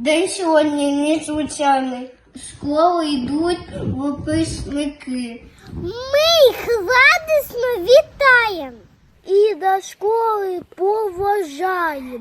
День сьогодні незвичайний. В школу йдуть виписники. Ми їх радісно вітаємо і до школи поважаємо.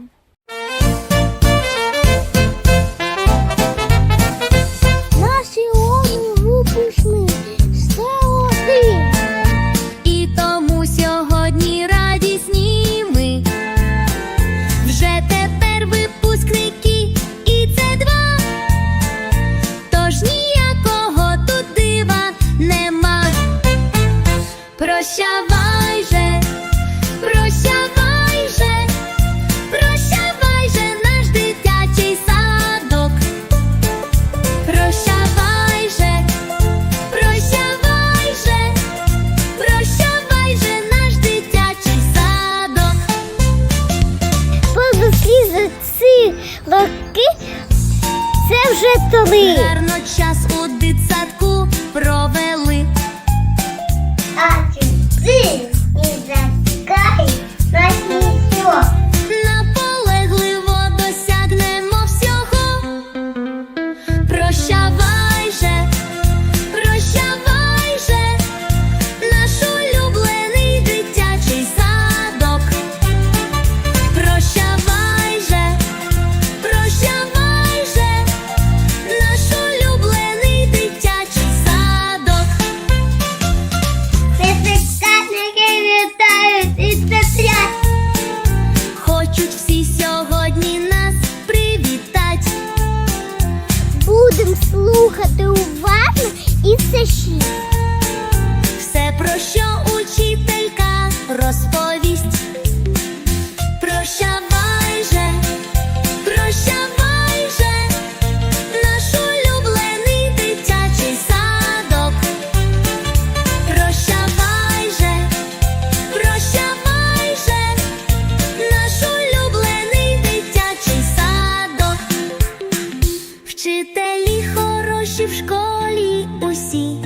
наші в школі усі.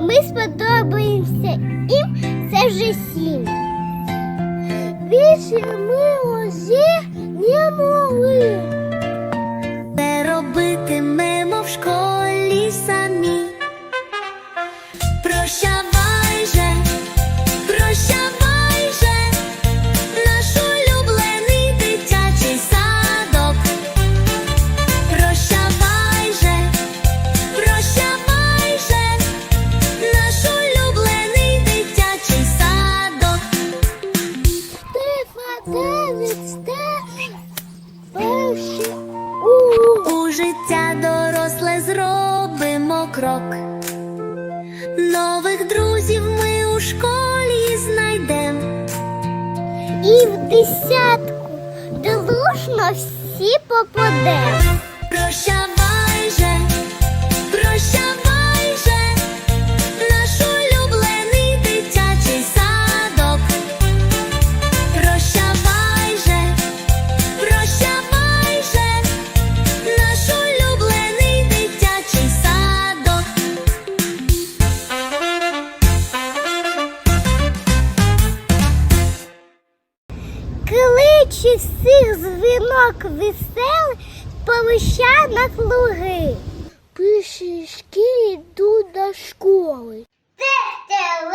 Ми сподобаємося їм це вже сім. Більше ми. крок. Нових друзів ми у школі знайдем і в десятку долужно всі попадем. Прощавай же, прощавай. Ночі всіх дзвінок весели полища на Луги, Пиші йду до школи. Це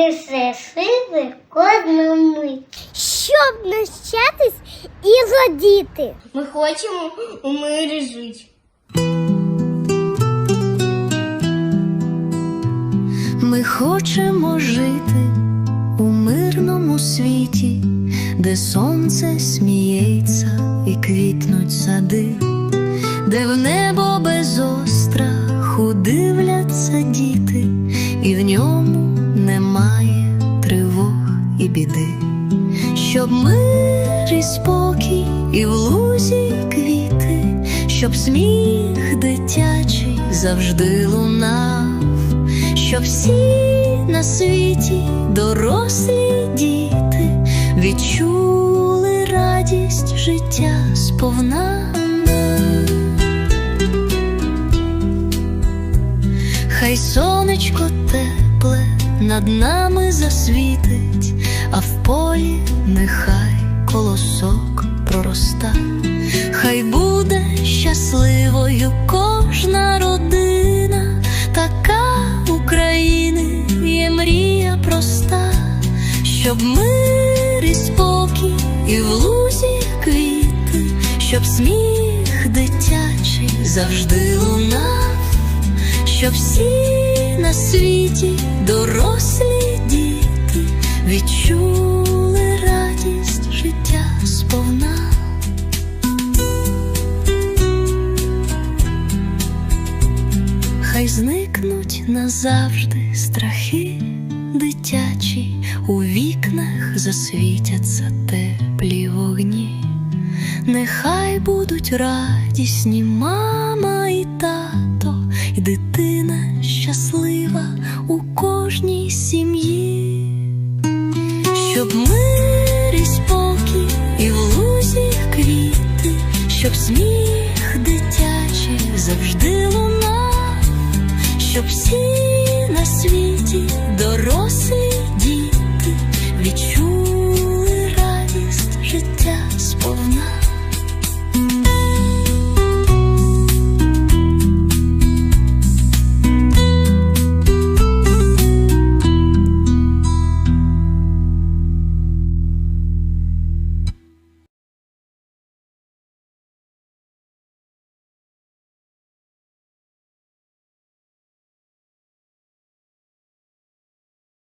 Сили кожну мить. Щоб навчатись і радіти. Ми хочемо у мирі жити. Ми хочемо жити у мирному світі, де сонце сміється і квітнуть сади, де в небо без остраху щоб мир і спокій, і в лузі квіти, щоб сміх дитячий завжди лунав щоб всі на світі дорослі діти відчули радість життя сповна. Хай сонечко тепле над нами засвітить, полі нехай колосок пророста. Хай буде щасливою кожна родина, така України є мрія проста, щоб мир і спокій, і в лузі квіти, щоб сміх дитячий завжди лунав, щоб всі на світі дорослі діти відчули Хай зникнуть назавжди страхи дитячі, у вікнах засвітяться теплі вогні, нехай будуть радісні мама і тато, і дитина щаслива щоб всі на світі дорослі